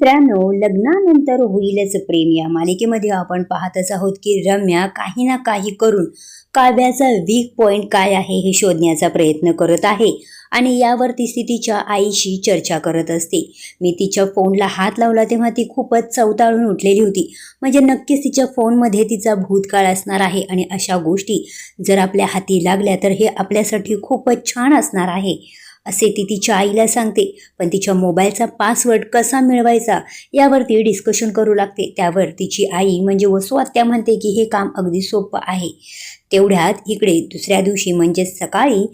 मित्रांनो लग्नानंतर होईलच प्रेम. या मालिकेमध्ये आपण पाहतच आहोत की रम्या काही ना काही करून काव्याचा वीक पॉइंट काय आहे हे शोधण्याचा प्रयत्न करत आहे आणि यावरती ती तिच्या आईशी चर्चा करत असते. मी तिच्या फोनला हात लावला तेव्हा ती खूपच चवताळून उठलेली होती. म्हणजे नक्कीच तिच्या फोनमध्ये तिचा भूतकाळ असणार आहे आणि अशा गोष्टी जर आपल्या हाती लागल्या तर हे आपल्यासाठी खूपच छान असणार आहे. असे ती तिच्या आईला सांगते. पण तिच्या मोबाईलचा पासवर्ड कसा मिळवायचा यावरती डिस्कशन करू लागते. त्यावर तिची आई म्हणजे वसुआत्या म्हणते की हे काम अगदी सोपं आहे. तेवढ्यात इकडे दुसऱ्या दिवशी म्हणजे सकाळी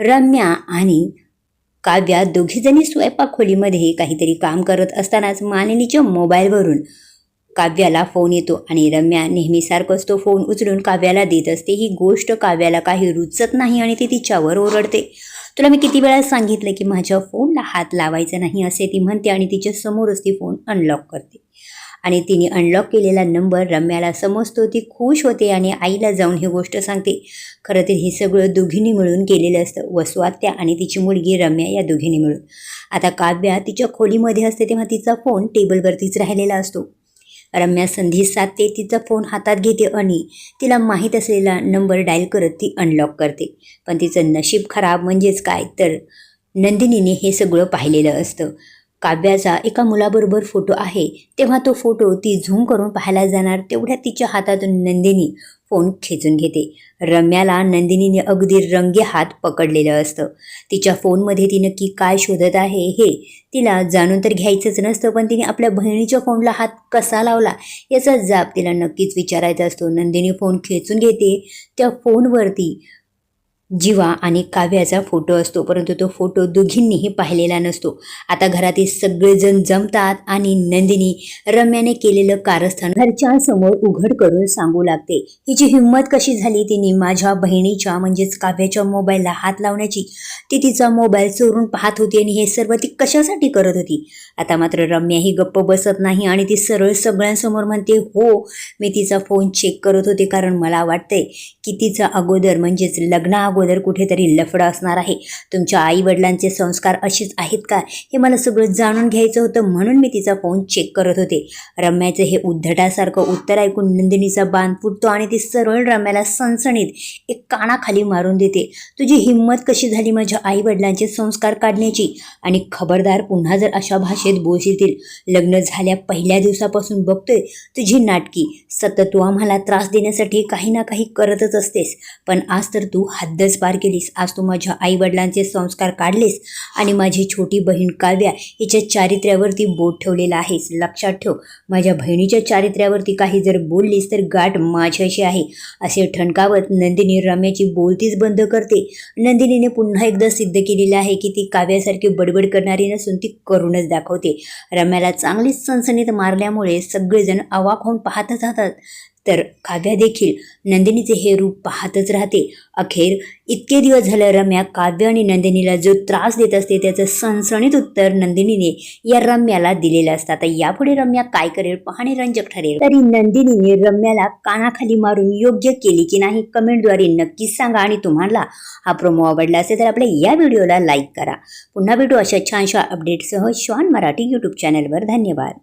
रम्या आणि काव्या दोघीजणी स्वयंपाक खोलीमध्ये काहीतरी काम करत असतानाच मालिनीच्या मोबाईलवरून काव्याला फोन येतो आणि रम्या नेहमीसारखंच तो फोन उचलून काव्याला देत असते. ही गोष्ट काव्याला काही रुचत नाही आणि ती तिच्यावर ओरडते. तुला मी किती वेळा सांगितलं की माझ्या फोनला हात लावायचा नाही असे ती म्हणते आणि तिच्या समोरच ती फोन अनलॉक करते. आणि तिने अनलॉक केलेला नंबर रम्याला समजतो ती खुश होते आणि आईला जाऊन ही गोष्ट सांगते. खरं तर हे सगळं दोघींनी मिळून केलेलं असतं वसुआत्या आणि तिची मुलगी रम्या या दोघींनी मिळून. आता काव्या तिच्या खोलीमध्ये असते तेव्हा तिचा फोन टेबलवरतीच राहिलेला असतो. रम्या संधी साधते तिचा फोन हातात घेते आणि तिला माहीत असलेला नंबर डायल करत ती अनलॉक करते. पण तिचं नशीब खराब म्हणजेच काय? तर नंदिनीने हे सगळं पाहिलेलं असतं. काव्याचा एका मुलाबरोबर फोटो आहे. तेव्हा तो फोटो ती झूम करून पाहायला जाणार तेवढ्या तिच्या हातातून नंदिनी फोन खेचून घेते. रम्याला नंदिनीने अगदी रंगे हात पकडलेलं असतं. तिच्या फोनमध्ये ती नक्की काय शोधत आहे हे तिला जाणून तर घ्यायचंच नसतं पण तिने आपल्या बहिणीच्या फोनला हात कसा लावला याचा जाब तिला नक्कीच विचारायचा असतो. नंदिनी फोन खेचून घेते. त्या फोनवरती जीवा आणि काव्याचा फोटो असतो परंतु तो फोटो दोघींनीही पाहिलेला नसतो. आता घरातील सगळेजण जमतात आणि नंदिनी रम्याने केलेलं कारस्थान घरच्या समोर उघड करून सांगू लागते. हिची हिंमत कशी झाली तिने माझ्या बहिणीच्या म्हणजेच काव्याच्या मोबाईलला हात लावण्याची? ती तिचा मोबाईल चोरून पाहत होती आणि हे सर्व ती कशासाठी करत होती? आता मात्र रम्या ही गप्प बसत नाही आणि ती सरळ सगळ्यांसमोर म्हणते हो मी तिचा फोन चेक करत होते कारण मला वाटतंय की तिचा अगोदर म्हणजेच लग्ना अगोदर कुठेतरी लफडा असणार आहे. तुमच्या आई वडिलांचे संस्कार असेच आहेत का? हे मला सगळं जाणून घ्यायचं होतं म्हणून मी तिचा फोन चेक करत होते. रम्याचं हे उद्धटासारखं उत्तर ऐकून नंदिनीचा बांध फुटतो आणि ती सरळ रम्याला सणसणीत एक कानाखाली मारून देते. तुझी हिंमत कशी झाली माझ्या आई वडिलांचे संस्कार काढण्याची? आणि खबरदार पुन्हा जर अशा भाषेत बोलशील लग्न झाल्या पहिल्या दिवसापासून बघतोय तुझी नाटकी. सतत तू आम्हाला त्रास देण्यासाठी काही ना काही करतच असतेस. पण आज तर तू दिवस पार केलीस. आज तू माझ्या आईवडिलांचे संस्कार काढलेस आणि माझी छोटी बहीण काव्या हिच्या चारित्र्यावरती बोट ठेवलेला आहेस. लक्षात ठेव माझ्या बहिणीच्या चारित्र्यावरती काही जर बोललीस तर गाठ माझ्याशी आहे. असे ठणकावत नंदिनी रम्याची बोलतीच बंद करते. नंदिनीने पुन्हा एकदा सिद्ध केलेलं आहे की ती काव्यासारखी बडबड करणारी नसून ती करूनच दाखवते. रम्याला चांगलीच सनसनीत मारल्यामुळे सगळेजण अवाक होऊन पाहतच राहतात. तर काव्या देखील नंदिनीचे हे रूप पाहतच राहते. अखेर इतके दिवस झालं रम्या काव्य आणि नंदिनीला जो त्रास देत असते त्याचं सणसणीत उत्तर नंदिनीने या रम्याला दिलेलं असतं. आता यापुढे रम्या काय करेल? पाहणे रंजक ठरेल. तरी नंदिनीने रम्याला कानाखाली मारून योग्य केली की नाही कमेंटद्वारे नक्कीच सांगा आणि तुम्हाला हा प्रोमो आवडला असेल तर आपल्या या व्हिडिओला लाईक करा. पुन्हा भेटू अशा छानशा अपडेटसह श्वान मराठी यूट्यूब चॅनलवर धन्यवाद.